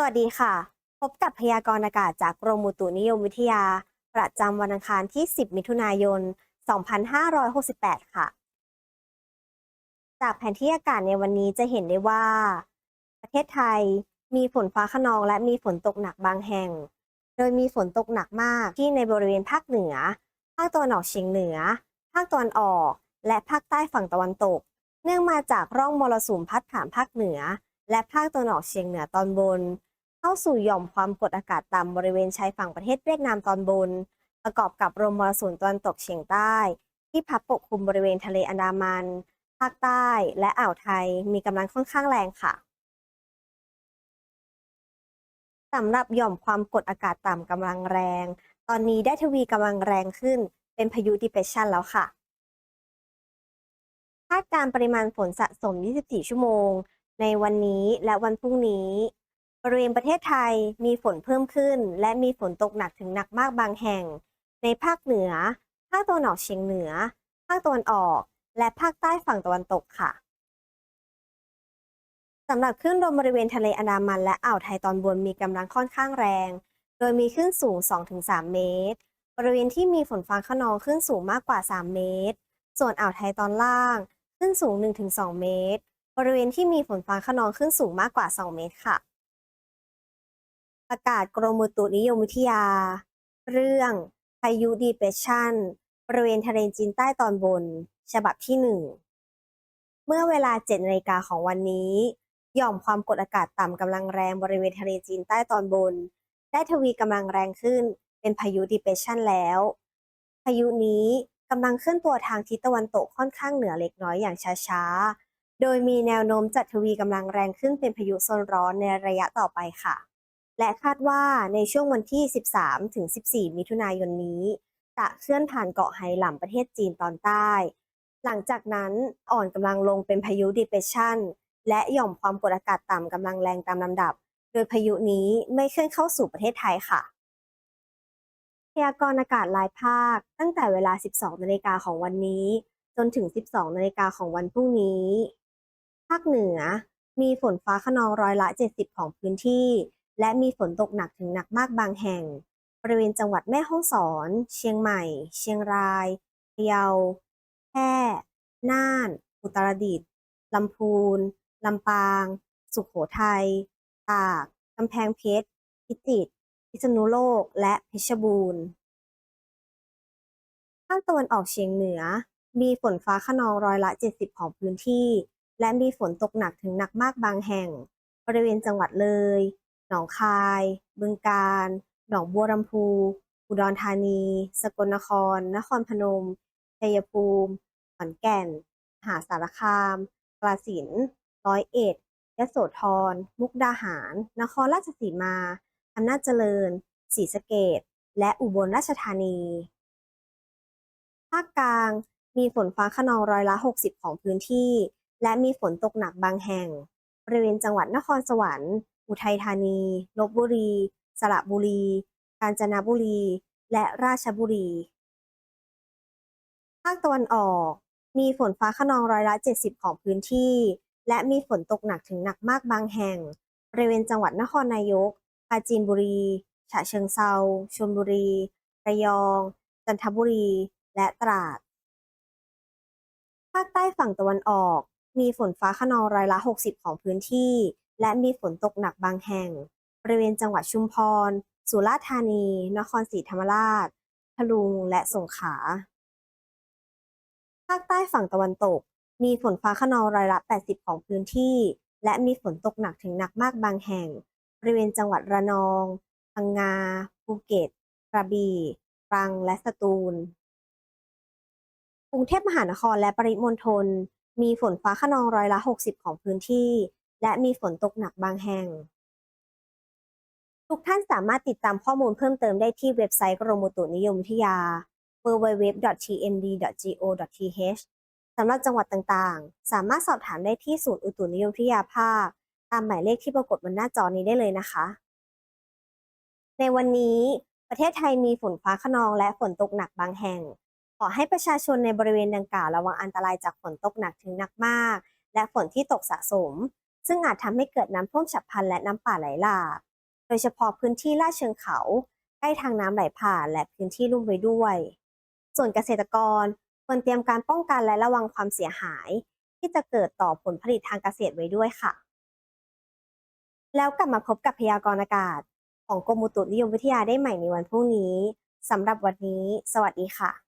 สวัสดีค่ะ พบกับพยากรณ์อากาศจากกรมอุตุนิยมวิทยา ประจำวันอังคารที่ 10 มิถุนายน 2568 ค่ะ จากแผนที่อากาศในวันนี้จะเห็นได้ว่า ประเทศไทยมีฝนฟ้าขนองและมีฝนตกหนักบางแห่ง โดยมีฝนตกหนักมากที่ในบริเวณภาคเหนือ ภาคตะวันออกเฉียงเหนือ ภาคตะวันออก และภาคใต้ฝั่งตะวันตก เนื่องมาจากร่องมรสุมพัดผ่านภาคเหนือและภาคตะวันออกเฉียงเหนือตอนบน เข้าสู่หย่อมความกดอากาศต่ำบริเวณชายฝั่งประเทศเวียดนามตอนบน ประกอบกับลมมรสุมตะวันตกเฉียงใต้ ที่พัดปกคลุมบริเวณทะเลอันดามัน ภาคใต้และอ่าวไทยมีกำลังค่อนข้างแรงค่ะสำหรับหย่อมความกดอากาศต่ำกำลังแรง ตอนนี้ได้ทวีกำลังแรงขึ้น เป็นพายุ depression แล้วค่ะ คาดการณ์ปริมาณฝนสะสม 24 ชั่วโมง ในวันนี้และวันพรุ่งนี้ บริเวณประเทศไทยมีฝนเพิ่มขึ้น และมีฝนตกหนักถึงหนักมากบางแห่ง ในภาคเหนือ ภาคตะวันออกเฉียงเหนือ ภาคตะวันออก และภาคใต้ฝั่งตะวันตกค่ะสำหรับคลื่นลมบริเวณทะเลอันดามันและอ่าวไทยตอนบนมีกำลังค่อนข้างแรง โดยมีคลื่นสูง 2-3 เมตร บริเวณที่มีฝนฟ้าขนองคลื่นสูงมากกว่า 3 เมตร ส่วนอ่าวไทยตอนล่างคลื่นสูง 1-2 เมตร บริเวณที่มีฝนฟ้าขนองคลื่นสูงมากกว่า 2 เมตรค่ะ ประกาศกรมอุตุนิยมวิทยา เรื่องพายุดีเปรสชันบริเวณทะเลจีนใต้ตอนบน ฉบับที่1เมื่อเวลา7นาฬิกาของวันนี้หย่อมความกดอากาศต่ำกำลังแรงบริเวณทะเลจีนใต้ตอนบน ได้ทวีกำลังแรงขึ้นเป็นพายุดีเปรสชันแล้ว พายุนี้กำลังเคลื่อนตัวทางทิศตะวันตกค่อนข้างเหนือเล็กน้อยอย่างช้าๆ โดยมีแนวโน้มจะทวีกำลังแรงขึ้นเป็นพายุโซนร้อนในระยะต่อไปค่ะ และคาดว่าในช่วงวันที่ 13 ถึง 14 มิถุนายนนี้ จะเคลื่อนผ่านเกาะไหหลำประเทศจีนตอนใต้ หลังจากนั้นอ่อนกำลังลงเป็นพายุดีเปชันและหย่อมความกดอากาศต่ำกำลังแรงตามลำดับ โดยพายุนี้ไม่เคลื่อนเข้าสู่ประเทศไทยค่ะ พยากรณ์อากาศรายภาค ตั้งแต่เวลา 12 นาฬิกาของวันนี้ จนถึง 12 นาฬิกาของวันพรุ่งนี้ ภาคเหนือ มีฝนฟ้าขนองร้อยละ 70 ของพื้นที่ และมีฝนตกหนักถึงหนักมากบางแห่ง บริเวณจังหวัดแม่ฮ่องสอน เชียงใหม่ เชียงรายพะเยาแพร่น่าน อุตรดิตถ์ลำพูนลำปาง สุขโขทัย ตาก กำแพงเพชร พิจิตร พิษณุโลก และเพชรบูรณ์ ภาคตะวันออกเฉียงเหนือ มีฝนฟ้าขนองร้อยละ 70 ของพื้นที่ และมีฝนตกหนักถึงหนักมากบางแห่ง บริเวณจังหวัดเลย หนองคาย บึงกาฬ หนองบัวลำพู อุดรธานี สกลนคร นครพนม ชัยภูมิ ขอนแก่นมหาสารคามกาฬสินร้อยเอ็ดยโสธร มุกดาหาร นครราชสีมา อำนาจเจริญ ศรีสะเกษและอุบลราชธานี ภาคกลางมีฝนฟ้าขนองร้อยละ 60 ของพื้นที่ และมีฝนตกหนักบางแห่ง บริเวณจังหวัดนครสวรรค์ อุทัยธานีลบบุรี สระบุรี กาญจนบุรี และราชบุรี ภาคตะวันออก มีฝนฟ้าขนองร้อยละ 70 ของพื้นที่ และมีฝนตกหนักถึงหนักมากบางแห่ง บริเวณจังหวัดนครนายก ปราจีนบุรี ฉะเชิงเทราชลบุรี ระยอง จันทบุรี และตราด ภาคใต้ฝั่งตะวันออก มีฝนฟ้าขนองร้อยละ 60 ของพื้นที่ และมีฝนตกหนักบางแห่ง บริเวณจังหวัดชุมพร สุราษฎร์ธานี นครศรีธรรมราชพะลุง และสงขลา ภาคใต้ฝั่งตะวันตก มีฝนฟ้าขนองร้อยละ 80 ของพื้นที่ และมีฝนตกหนักถึงหนักมากบางแห่ง บริเวณจังหวัดระนอง พังงา ภูเก็ต กระบี่ตรัง และสตูล กรุงเทพมหานครและปริมณฑล มีฝนฟ้าขนองร้อยละ 60 ของพื้นที่ และมีฝนตกหนักบางแห่ง ทุกท่านสามารถติดตามข้อมูลเพิ่มเติมได้ที่เว็บไซต์กรมอุตุนิยมวิทยา www.tmd.go.th สำหรับจังหวัดต่างๆ สามารถสอบถามได้ที่ศูนย์อุตุนิยมวิทยาภาค ตามหมายเลขที่ปรากฏบนหน้าจอนี้ได้เลยนะคะ ในวันนี้ประเทศไทยมีฝนฟ้าขนองและฝนตกหนักบางแห่ง ขอให้ประชาชนในบริเวณดังกล่าวระวังอันตรายจากฝนตกหนักถึงหนักมาก และฝนที่ตกสะสม ซึ่งอาจทำให้เกิดน้ำท่วมฉับพลันและน้ำป่าไหลหลาก โดยเฉพาะพื้นที่ลาดเชิงเขา ใกล้ทางน้ำไหลผ่านและพื้นที่ลุ่มไว้ด้วย ส่วนเกษตรกรควรเตรียมการป้องกันและระวังความเสียหาย ที่จะเกิดต่อผลผลิตทางเกษตรไว้ด้วยค่ะ แล้วกลับมาพบกับพยากรณ์อากาศ ของกรมอุตุนิยมวิทยาได้ใหม่ในวันพรุ่งนี้สำหรับวันนี้ สวัสดีค่ะ